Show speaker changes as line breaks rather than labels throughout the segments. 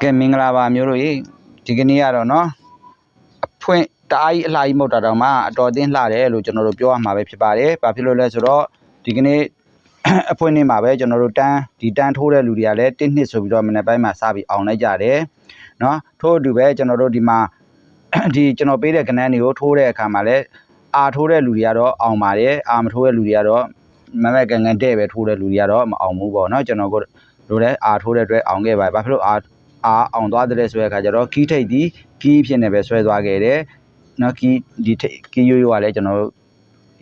ကဲမင်္ဂလာပါမျိုးတို့ရေဒီကနေ့ကတော့เนาะအဖွင့်တအားကြီးအလှကြီးမဟုတ်တာတော့မှအတော်အသင်းလှတယ်လို့ကျွန်တော်တို့ပြောရမှာပဲဖြစ်ပါတယ်။ဘာဖြစ်လို့လဲဆိုတော့ဒီကနေ့ အဖွင့်နေ့မှာပဲကျွန်တော်တို့တန်းဒီတန်းထိုးတဲ့လူတွေကလည်းတစ်နှစ်ဆိုပြီးတော့မနေ့ပိုင်းမှာစပြီးအောင်လိုက်ကြတယ်။เนาะထို့အတူပဲကျွန်တော်တို့ဒီမှာ ဒီကျွန်တော်ပေးတဲ့ကဏ္ဍတွေကိုထိုးတဲ့အခါမှာလည်းအာထိုးတဲ့လူတွေကတော့အောင်ပါတယ်အာမထိုးတဲ့လူတွေကတော့မမက်ကန်ကန်တဲ့ပဲထိုးတဲ့လူတွေကတော့မအောင်ဘူးပေါ့เนาะကျွန်တော်တို့လည်းအာထိုးတဲ့အတွက်အောင်ခဲ့ပါတယ်။ဘာဖြစ်လို့အာ အာအောင်သွားတဲ့ဆိုတဲ့အခါကျတော့ကီးထိတ်ဒီကီးဖြစ်နေပဲဆွဲသွားခဲ့တယ်နော်ကီးဒီထိတ်ကီးရိုးရိုးကလည်းကျွန်တော်တို့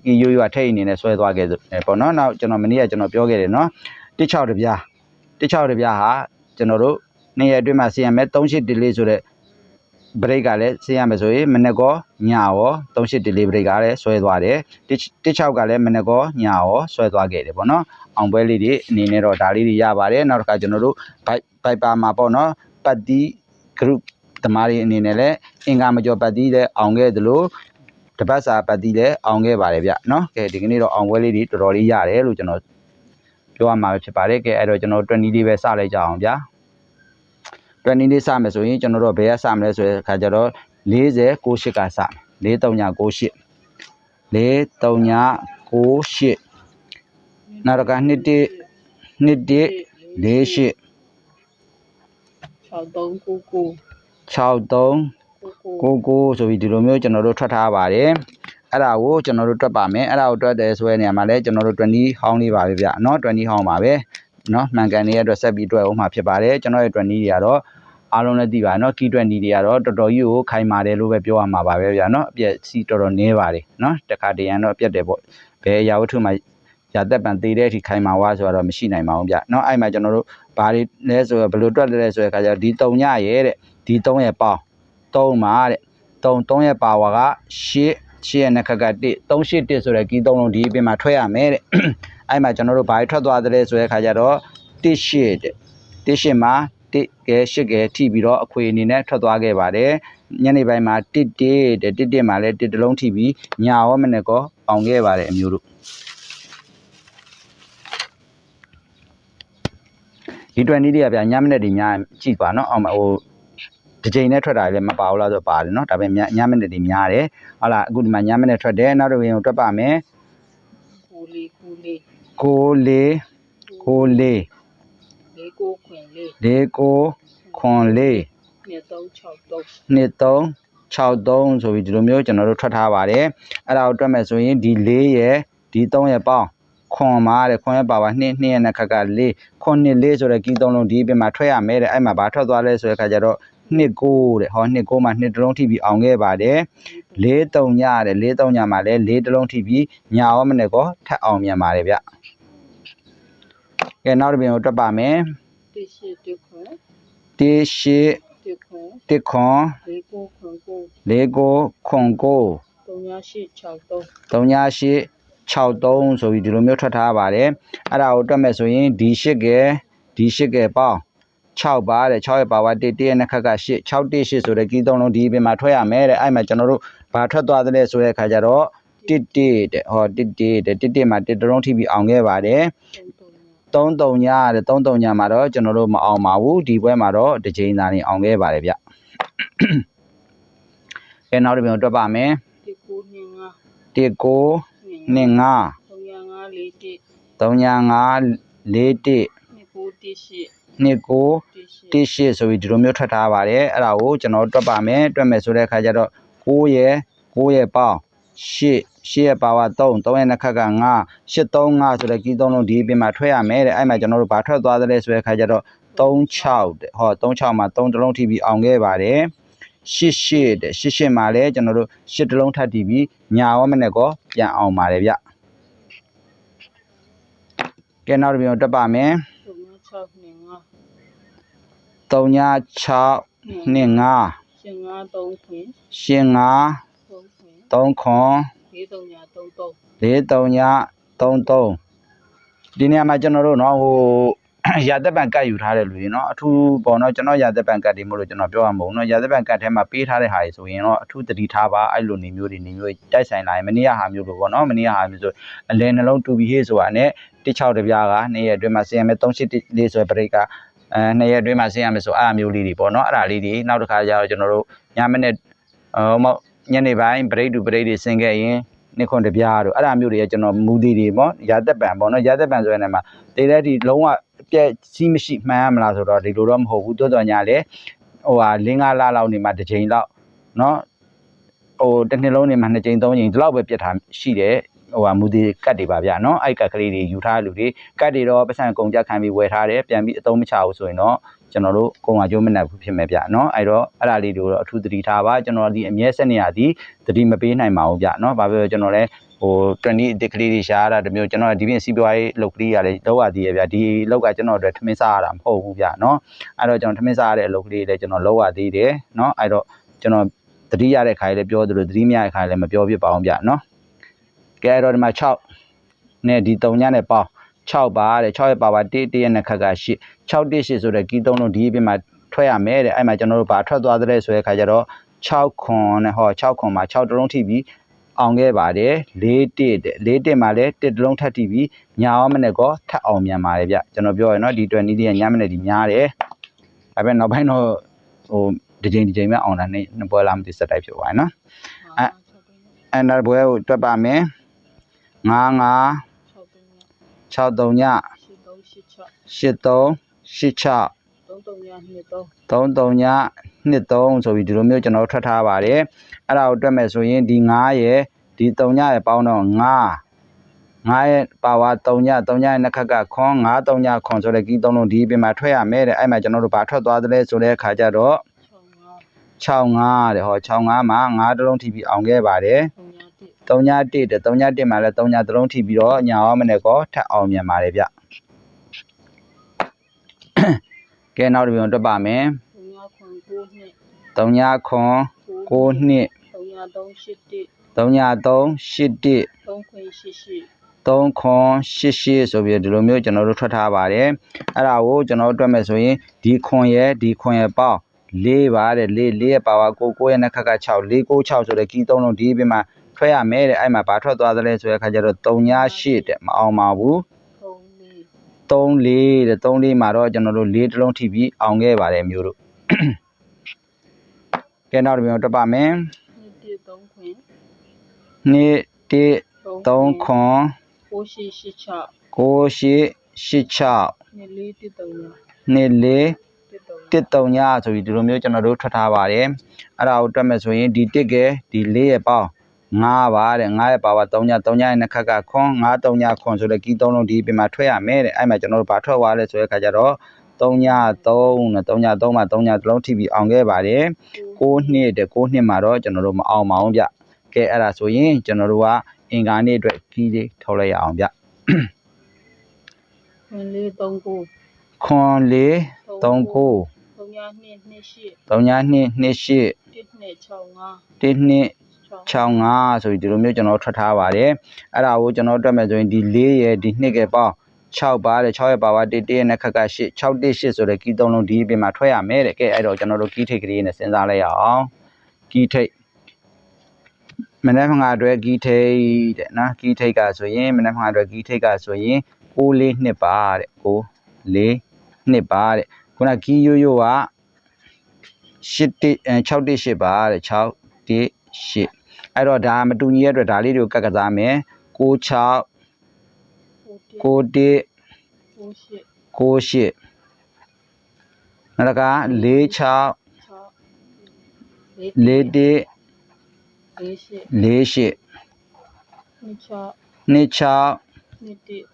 ကီးရိုးရိုးကထိတ်အနေနဲ့ဆွဲသွားခဲ့တယ်ပေါ့နော်နောက်ကျွန်တော်မနေ့ကကျွန်တော်ပြောခဲ့တယ်နော်16တပြား16တပြားဟာကျွန်တော်တို့နေ့ရက်အတွင်းမှာစီရမယ်38 delay ဆိုတဲ့ break ကလည်းစီရမယ်ဆိုရင်မနေ့ကောညရော38 delay break ကလည်းဆွဲသွားတယ်16ကလည်းမနေ့ကောညရောဆွဲသွားခဲ့တယ်ပေါ့နော်အောင်ပွဲလေးတွေအနေနဲ့တော့ဒါလေးတွေရပါတယ်နောက်တစ်ခါကျွန်တော်တို့ bike Viper မှာပေါ့နော် ပတ်တီ group တမားတွေအနေနဲ့လည်းအင်္ဂါမကျော်ပတ်တီလည်းအောင်ခဲ့သလိုတပတ်စာပတ်တီလည်းအောင်ခဲ့ပါတယ်ဗျနော်ကဲဒီကနေ့တော့အောင်ပွဲလေးတွေတော်တော်လေးရတယ်လို့ကျွန်တော်ပြောရမှာပဲဖြစ်ပါတယ်ကဲအဲ့တော့ကျွန်တော်20လေးပဲစလိုက်ကြအောင်ဗျာ20လေးစမယ်ဆိုရင်ကျွန်တော်တို့ဘယ်ကစမလဲဆိုတဲ့အခါကျတော့40 68ကစမယ်4398 4398နောက်တစ်ခါ2 1 2 1 48
6399
63
ကိုကို
ကိုကိုဆိုပြီးဒီလိုမျိုးကျွန်တော်တို့ထွက်ထားပါတယ်အဲ့ဒါကိုကျွန်တော်တို့တွက်ပါမယ်အဲ့ဒါကိုတွက်တယ်ဆိုတဲ့နေရာမှာလဲကျွန်တော်တို့20ဟောင်းလေးပါပဲဗျเนาะ20ဟောင်းပါပဲเนาะမှန်ကန်လေးအတွက်ဆက်ပြီးတွက်အောင်မှာဖြစ်ပါတယ်ကျွန်တော်ရဲ့20တွေကတော့အားလုံးလည်းသိပါเนาะ key 20တွေကတော့တော်တော်ကြီးကိုခိုင်မာတယ်လို့ပဲပြောရမှာပါပဲဗျเนาะအပြက်စီတော်တော်နည်းပါတယ်เนาะတခါတရံတော့အပြက်တယ်ပေါ့ဘယ်အရာဝတ္ထုမှာ ရာသက်ပံသေးတဲ့အထိခိုင်မာဝါဆိုတော့မရှိနိုင်ပါဘူးဗျเนาะအဲ့မှာကျွန်တော်တို့ဘာတွေလဲဆိုတော့ဘယ်လိုတွက်လဲဆိုတဲ့အခါကျတော့ဒီ3ညရဲ့တဲ့ဒီ3ရဲ့ပေါင်း3မှာတဲ့3 3ရဲ့ပါဝါက8 8ရဲ့နှစ်ခက်က1 381ဆိုတဲ့ကီး3လုံးဒီအပြင်မှာထွက်ရမယ်တဲ့ အဲ့မှာကျွန်တော်တို့ဘာတွေထွက်သွားသလဲဆိုတဲ့အခါကျတော့18တဲ့18မှာ1ကဲ8ကဲထိပြီးတော့အခွေအနေနဲ့ထွက်သွားခဲ့ပါတယ်ညနေပိုင်းမှာ1 1တဲ့1 1မှာလည်း1တစ်လုံးထိပြီးညာရောမနေ့ကောအောင်ခဲ့ပါတယ်အမျိုးတို့ ဒီ20တွေကဗျာညမနေ့ဒီညကြည့်ပါနော်အောင်မဟိုတစ်ချိန်နဲ့ထွက်တာလည်းမပါဘူးလားဆိုပါတယ်နော်ဒါပေမဲ့ညမနေ့ဒီများတယ်ဟုတ်လားအခုဒီမှာညမနေ့ထွက်တယ်နောက်တစ်ဝင်ကိုတွက်ပါမယ်
ကိုလေးကိုလေး
ကိုလေးကိုလေး
လေးကိုခွင်လေး
လေးကိုခွန်လေး
2363
နှစ်3 63ဆိုပြီးဒီလိုမျိုးကျွန်တော်တို့ထွက်ထားပါတယ်အဲ့ဒါကိုတွက်မယ်ဆိုရင်ဒီ4ရဲ့ဒီ3ရဲ့ပေါင်း ခွန်မှာတဲ့ခွန်ရဲ့ပါပါ2 2ရဲ့နှစ်ခက်က4ခွန်နှစ်4ဆိုတဲ့ကီး3လုံးဒီအပြင်မှာထွက်ရမယ်တဲ့အဲ့မှာဘာထွက်သွားလဲဆိုတဲ့ခါကျတော့နှစ်9တဲ့ဟောနှစ်9မှာနှစ်တစ်လုံးထိပြီးအောင်ခဲ့ပါတယ်4 3ညတဲ့4 3ညမှာလည်း4တစ်လုံးထိပြီးညာရောမနဲ့ကောထပ်အောင်မြန်ပါတယ်ဗျကဲနောက်တစ်ပြင်ကိုတွက်ပါမယ်
18တက်ခွင်
1 8
တက်ခွင်
တစ်ခွန်
လေးကိုခွင်ကို
လေးကိုခွန်ကို
3863
63ဆိုပြီးဒီလိုမျိုးထွက်ထားပါတယ်အဲ့ဒါကိုတွက်မယ်ဆိုရင် d8 ကဲ d8 ကဲပေါင်း6ပါတဲ့6ရဲ့ပါဝါ1 1ရဲ့နှစ်ခက်က8 6 1 8ဆိုတဲ့ကြီးသုံးလုံးဒီပြင်မှာထွက်ရမယ်တဲ့အဲ့မှာကျွန်တော်တို့ဘာထွက်သွားသလဲဆိုတဲ့အခါကျတော့တစ်တစ်တဲ့ဟောတစ်တစ်တဲ့တစ်တစ်မှာတစ်တလုံးထိပြီးအောင်ခဲ့ပါတယ်3 3ညတဲ့3 3ညမှာတော့ကျွန်တော်တို့မအောင်ပါဘူးဒီပွဲမှာတော့တစ်ချိန်သာနေအောင်ခဲ့ပါတယ်ဗျအဲနောက်တစ်ပြန်တွက်ပါမယ်
19 19 နှစ်ငါး305
3541
41 29 တ
စ်
ရှ
စ်ဆိုပြီးဒီလိုမျိုးထွက်ထားပါတယ်အဲ့ဒါကိုကျွန်တော်တွက်ပါမယ်တွက်မယ်ဆိုတဲ့အခါကျတော့9ရယ်9ရယ်ပေါင်း8 8ရယ်ပါဝါ3 3ရယ်နှစ်ခက်က9 8 3 5ဆိုတဲ့ကီးသုံးလုံးဒီအပြင်မှာထွက်ရမယ်တဲ့အဲ့မှာကျွန်တော်တို့ဘာထွက်သွားသလဲဆိုတဲ့အခါကျတော့36ဟော36မှာ3တစ်လုံးထိပြီးအောင်ခဲ့ပါတယ် 88တဲ့88မှာလည်းကျွန်တော်တို့8တစ်လုံးထပ်တီးပြီးညာရောမနဲ့ကောပြန်အောင်ပါတယ်ဗျကဲနောက်တစ်ပြန်တွက်ပါမယ်
36နေငါ
3ည6နှစ်5
ရှင်ငါ3ခွင်
ရှင်5
3ခွင်
3ခွန်
43ညာ33
4 3ည33ဒီနေရာမှာကျွန်တော်တို့เนาะဟို ရာသက်ပံကတ်ယူထားတဲ့လူတွေနော်အထူးပေါ့နော်ကျွန်တော်ရာသက်ပံကတ်တွေမဟုတ်လို့ကျွန်တော်ပြောရမဟုတ်နော်ရာသက်ပံကတ်ထဲမှာပေးထားတဲ့ဟာတွေဆိုရင်တော့အထူးတတိထားပါအဲ့လိုနေမျိုးတွေနေမျိုးတိုက်ဆိုင်လာရင်မနေ့ကဟာမျိုးလိုပေါ့နော်မနေ့ကဟာမျိုးဆိုအလဲနှလုံးတူပြီးဟေးဆိုတာနဲ့တစ်ချောက်တစ်ပြားကနေ့ရက်အတွင်းမှာဆင်ရမယ်384လေးဆိုဘရိတ်ကအဲနေ့ရက်အတွင်းမှာဆင်ရမယ်ဆိုအဲ့အမျိုးလေးတွေပေါ့နော်အဲ့ဒါလေးတွေနောက်တစ်ခါကျတော့ကျွန်တော်တို့ညမနဲ့ဟိုမဟုတ်ညနေပိုင်းဘရိတ်တူဘရိတ်တွေဆင်ခဲ့ရင်နစ်ခွန်တပြားတို့အဲ့ဒါမျိုးတွေကကျွန်တော်မူသီးတွေပေါ့ရာသက်ပံပေါ့နော်ရာသက်ပံဆိုတဲ့နေရာမှာတေတဲ့ဒီလုံးဝ ပြက်စီးမရှိမှန်းရမလားဆိုတော့ဒီလိုတော့မဟုတ်ဘူးတိုးတော်ညာလေဟိုဟာလင်းကားလာလောက်နေမှာတစ်ချိန်လောက်နော်ဟိုတစ်နှစ်လုံးနေမှာနှစ်ချိန်သုံးချိန်ဒီလောက်ပဲပြက်ထားရှိတယ်ဟိုဟာမူသေးကတ်တွေပါဗျာနော်အဲ့ကတ်ကလေးတွေယူထားလူတွေကတ်တွေတော့ပတ်စံကုန်ကြခံပြီးဝယ်ထားတယ်ပြန်ပြီးအသုံးမချဘူးဆိုရင်တော့ ကျွန်တော်တို့ကုန်ဝါကျိုးမနှက်ဘူးဖြစ်မယ်ဗျာနော်အဲ့တော့အဲ့ဒါလေးတွေကိုတော့အထူးသတိထားပါကျွန်တော်ဒီအမြဲဆက်နေရသည်သတိမပေးနိုင်ပါဘူးဗျာနော်ဘာဖြစ်လို့ကျွန်တော်လဲဟို20အစ်ကလေးတွေရှားရတာတမျိုးကျွန်တော်ဒီပြင်စီးပွားရေးလုပ်ကလေးရလဲလောက်ရသေးရဲ့ဗျာဒီလောက်ကကျွန်တော်တို့ထမင်းစားရတာမဟုတ်ဘူးဗျာနော်အဲ့တော့ကျွန်တော်ထမင်းစားရတဲ့အလုပ်ကလေးလည်းကျွန်တော်လောက်ရသေးတယ်နော်အဲ့တော့ကျွန်တော်သတိရတဲ့ခါလေးလည်းပြောသလိုသတိမရတဲ့ခါလေးလည်းမပြောဖြစ်ပါအောင်ဗျာနော်ကဲအဲ့တော့ဒီမှာ6နဲ့ဒီ3ညနဲ့ပေါင်း 6ပါတဲ့6ရဲ့ပါပါ1 1ရဲ့နှစ်ခက်က8 6 1 8ဆိုတဲ့ကီး3လုံးဒီအပြင်မှာထွက်ရမယ်တဲ့အဲ့မှာကျွန်တော်တို့ဘာထွက်သွားတဲ့ဆိုတဲ့ခါကျတော့6ခွန်နဲ့ဟော6ခွန်မှာ6တလုံးထိပြီးအောင်ခဲ့ပါတယ်4တစ်တဲ့4တစ်မှာလည်းတစ်တလုံးထပ်ထိပြီးညာရောမနဲ့ကောထပ်အောင်မြန်ပါတယ်ဗျကျွန်တော်ပြောရနော်ဒီ20ဒီကညမနဲ့ဒီများတယ်ဒါပေမဲ့နောက်ပိုင်းတော့ဟိုဒီချိန်ဒီချိန်မှအောင်တာနဲ့နှစ်ပွဲလာမသိစက်တိုက်ဖြစ်သွားတယ်နော်
အာ6တုံး
အဲ့နောက်ပွဲကိုတွက်ပါမယ်9 5
6တုံး
6 3ည
ည8တုံး
8 3 8 6
8 6 3တုံးည2တုံး
3 3ည2 3ဆိုပြီးဒီလိုမျိုးကျွန်တော်ထွက်ထားပါတယ်အဲ့ဒါကိုတွက်မယ်ဆိုရင်ဒီ9ရဲ့ဒီ3ညရဲ့ပေါင်းတော့9 9ရဲ့ပါဝါ3ည3ညရဲ့နှစ်ခက်ကခွန်9 3ညခွန်ဆိုတဲ့ကီး3လုံးဒီအပြင်မှာထွက်ရမယ်တဲ့အဲ့မှာကျွန်တော်တို့ဘာထွက်သွားသလဲဆိုတဲ့အခါကျတော့
6
65တဲ့ဟော65မှာ9တလုံးထိပြီးအောင်ခဲ့ပါတယ်
5 3ည1
3ည1တဲ့3ည1မှာလည်း3ညတလုံးထိပြီးတော့ညာအောင်မနဲ့ကောထပ်အောင်မြန်ပါတယ်ဗျကဲနောက်တစ်ပြန်တွက်ပါမယ်
3ညခွန်9နှစ်
3ညခွန်9နှစ်
3ည3 8
3ည3 8 1
3ခွင်8
3ခွန်88ဆိုပြီးဒီလိုမျိုးကျွန်တော်တို့ထွက်ထားပါတယ်အဲ့ဒါကိုကျွန်တော်တို့တွက်မယ်ဆိုရင်ဒီခွန်ရဲ့ဒီခွန်ရဲ့ပေါင်း၄ပါတဲ့၄၄ရဲ့ပါဝါ9 9ရဲ့နှစ်ခက်က6 4 9 6ဆိုတဲ့ကီး3လုံးဒီအပြင်မှာ ထွက်ရမယ်တဲ့အဲ့မှာဘာထွက်သွားသလဲဆိုတဲ့အခါကျတော့3ည8တဲ့မအောင်ပါဘူး
8 3 4
3 4တဲ့3 4မှာတော့ကျွန်တော်တို့၄တလုံးထိပြီးအောင်ခဲ့ပါတယ်မျိုးတို့ကဲနောက်တစ်ပြန်တွက်ပါမယ်
2 3ခွင်
2 1 3ခွန်
9 8 8
9 8 8 6
6 2 4 3ည
နှစ်လေး
1 3
တစ်တုံညဆိုပြီးဒီလိုမျိုးကျွန်တော်တို့ထွက်ထားပါတယ်အဲ့ဒါကိုတွက်မယ်ဆိုရင်ဒီတစ်ကဲဒီလေးရဲ့ပေါင်း 9ပါတဲ့9ရဲ့ပါဝါ3ည3ညရဲ့နှစ်ခက်ကခွန်9 3ညခွန်ဆိုတဲ့ကီး3လုံးဒီပြင်မှာထွက်ရမယ်တဲ့အဲ့မှာကျွန်တော်တို့ဘာထွက်သွားလဲဆိုတဲ့ခါကျတော့3ည3နဲ့3ည3မှာ3ညတစ်လုံးထိပြီးအောင်ခဲ့ပါတယ်6နှစ်တဲ့6နှစ်မှာတော့ကျွန်တော်တို့မအောင်ပါဘူးဗျကဲအဲ့ဒါဆိုရင်ကျွန်တော်တို့ကအင်္ဂါနေ့အတွက်ကီးလေးထုတ်လိုက်ရအောင်ဗျ
ခွင်4 3 9
ခွန်လေး3 9
3ည2 2
3ည2 2 8
8 1 2 6 5
1နှစ်
6
65ဆိုပြီးဒီလိုမျိုးကျွန်တော်ထွက်ထားပါတယ်အဲ့ဒါကိုကျွန်တော်တွက်မယ်ဆိုရင်ဒီ4ရဲ့ဒီ2ကပေါင်း6ပါတဲ့6ရဲ့ပါဝါ1 1ရဲ့နှစ်ခက်က8 6 1 8ဆိုတဲ့ကီး3လုံးဒီအပြင်မှာထွက်ရမယ်တဲ့ကဲအဲ့တော့ကျွန်တော်တို့ကီးထိတ်ကလေးနဲ့စဉ်းစားလိုက်ရအောင်ကီးထိတ်မနေ့ကငါအတွက်ကီးထိတ်တဲ့နော်ကီးထိတ်ကဆိုရင်မနေ့ကငါအတွက်ကီးထိတ်ကဆိုရင်6လေးနှစ်ပါတဲ့6လေးနှစ်ပါတဲ့ခုနကီးရိုးရိုးက8 6 8ပါတဲ့6 1 8အဲ့တော့ဒါမတူညီတဲ့အတွက်ဒါလေးတွေကိုကတ်ကစားမယ်6 6
9
9 1
9 8
9 8နောက်တစ်ခါ4 6
6
4 1
4
4 8
8 2 6
2 6
2 1
2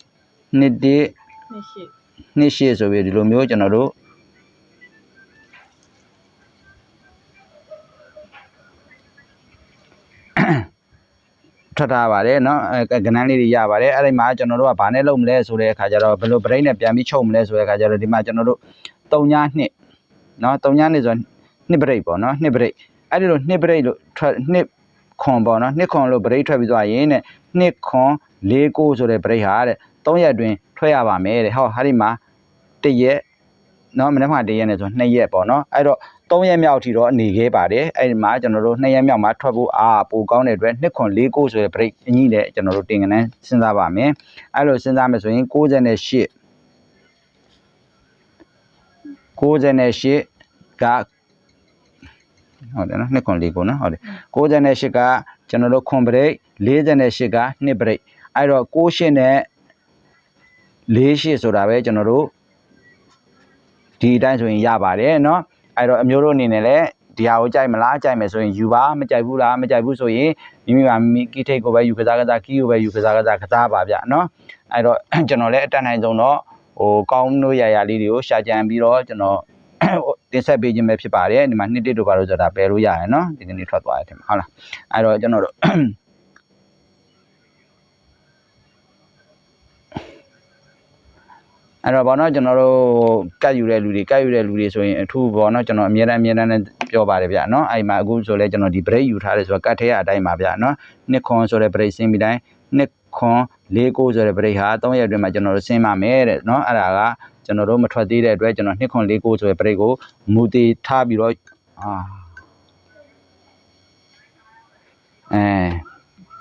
1
2 8
2 8ဆိုပြီးဒီလိုမျိုးကျွန်တော်တို့ ထွက်ထားပါတယ်เนาะအဲကဏ္ဍလေးတွေရပါတယ်အဲ့ဒီမှာကျွန်တော်တို့ကဘာနဲ့လုပ်မလဲဆိုတဲ့အခါကျတော့ဘယ်လို brain နဲ့ပြန်ပြီးချုပ်မလဲဆိုတဲ့အခါကျတော့ဒီမှာကျွန်တော်တို့3ညနှစ်เนาะ3ညနှစ်ဆိုနှစ် break ပေါ့เนาะနှစ် break အဲ့ဒီလိုနှစ် break လို့ထွက်နှစ်ခွန်ပေါ့เนาะနှစ်ခွန်လို့ break ထွက်ပြီးသွားရင်တဲ့နှစ်ခွန်၄ကိုဆိုတဲ့ break ဟာတဲ့3ရက်အတွင်းထွက်ရပါမယ်တဲ့ဟောဟာဒီမှာ1ရက်เนาะမနေ့က1ရက်နဲ့ဆို2ရက်ပေါ့เนาะအဲ့တော့ 3ရက်မြောက်အထိတော့အနေခဲ့ပါတယ်အဲ့ဒီမှာကျွန်တော်တို့2ရက်မြောက်မှာထွက်ဖို့အာပိုကောင်းတဲ့အတွက်နှစ်ခွန်၄ကိုဆိုတဲ့ break အကြီးတဲ့ကျွန်တော်တို့တင်ကနန်းစဉ်းစားပါမယ်အဲ့လိုစဉ်းစားမယ်ဆိုရင်68 98ကဟုတ်တယ်နော်နှစ်ခွန်လေးကိုနော်ဟုတ်တယ်98ကကျွန်တော်တို့ခွန်ပရိတ်48ကနှစ်ပရိတ်အဲ့တော့68နဲ့48ဆိုတာပဲကျွန်တော်တို့ဒီအတိုင်းဆိုရင်ရပါတယ်เนาะ အဲ့တော့အမျိုးတို့အနေနဲ့လည်းဒီဟာကိုကြိုက်မလားကြိုက်မယ်ဆိုရင်ယူပါမကြိုက်ဘူးလားမကြိုက်ဘူးဆိုရင်မိမိပါမိမိကီထိတ်ကိုပဲယူကစားကစားကီကိုပဲယူကစားကစားကစားပါဗျနော်အဲ့တော့ကျွန်တော်လည်းအတန်နိုင်ဆုံးတော့ဟိုကောင်းလို့ရရလေးတွေကိုရှာကြံပြီးတော့ကျွန်တော်တင်ဆက်ပေးခြင်းပဲဖြစ်ပါတယ်ဒီမှာနှစ်တစ်တို့ပါလို့ဆိုတာပယ်လို့ရတယ်နော်ဒီကနေ့ထွက်သွားတယ်ထင်ပါဟုတ်လားအဲ့တော့ကျွန်တော်တို့ အဲ့တော့ဘောနော်ကျွန်တော်တို့ကတ်ယူတဲ့လူတွေကတ်ယူတဲ့လူတွေဆိုရင်အထူးဘောနော်ကျွန်တော်အမြဲတမ်းအမြဲတမ်းနဲ့ပြောပါတယ်ဗျာနော်အဲ့မှာအခုဆိုလဲကျွန်တော်ဒီ break ယူထားတယ်ဆိုတော့ကတ်ထဲအတိုင်းပါဗျာနော်နှစ်ခွန်ဆိုတဲ့ break ဆင်းပြီးတိုင်းနှစ်ခွန်၄ကိုဆိုတဲ့ break ဟာ3ရက်အတွင်းမှာကျွန်တော်တို့ဆင်းပါမယ်တဲ့နော်အဲ့ဒါကကျွန်တော်တို့မထွက်သေးတဲ့အတွက်ကျွန်တော်နှစ်ခွန်၄ကိုဆိုတဲ့ break ကိုမူတည်ထားပြီးတော့အာအဲ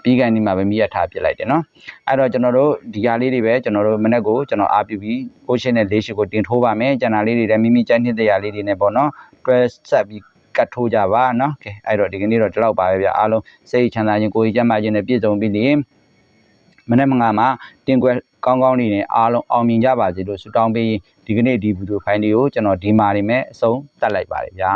ပြီးကန်ဒီမှာပဲမိရထားပြစ်လိုက်တယ်နော်အဲ့တော့ကျွန်တော်တို့ဒီဟာလေးတွေပဲကျွန်တော်တို့မနေ့ကိုကျွန်တော်အားပြုပြီးကိုရှင်းနဲ့လေးရှိကိုတင်ထိုးပါမယ်ကျန်တာလေးတွေလည်းမိမိကြိုက်နှစ်တရားလေးတွေနဲ့ပေါ့နော်တွဲဆက်ပြီးကတ်ထိုးကြပါနော်ကဲအဲ့တော့ဒီကနေ့တော့ဒီလောက်ပါပဲဗျအားလုံးစိတ်ချမ်းသာခြင်းကိုယ်ကြီးကျန်းမာခြင်းနဲ့ပြည့်စုံပြီးနေမနေ့မငါမှာတင်ကွယ်ကောင်းကောင်းနေနဲ့အားလုံးအောင်မြင်ကြပါစေလို့ဆုတောင်းပေးဒီကနေ့ဒီဗီဒီယိုဖိုင်လေးကိုကျွန်တော်ဒီမာနေမဲ့အဆုံးတတ်လိုက်ပါတယ်ဗျာ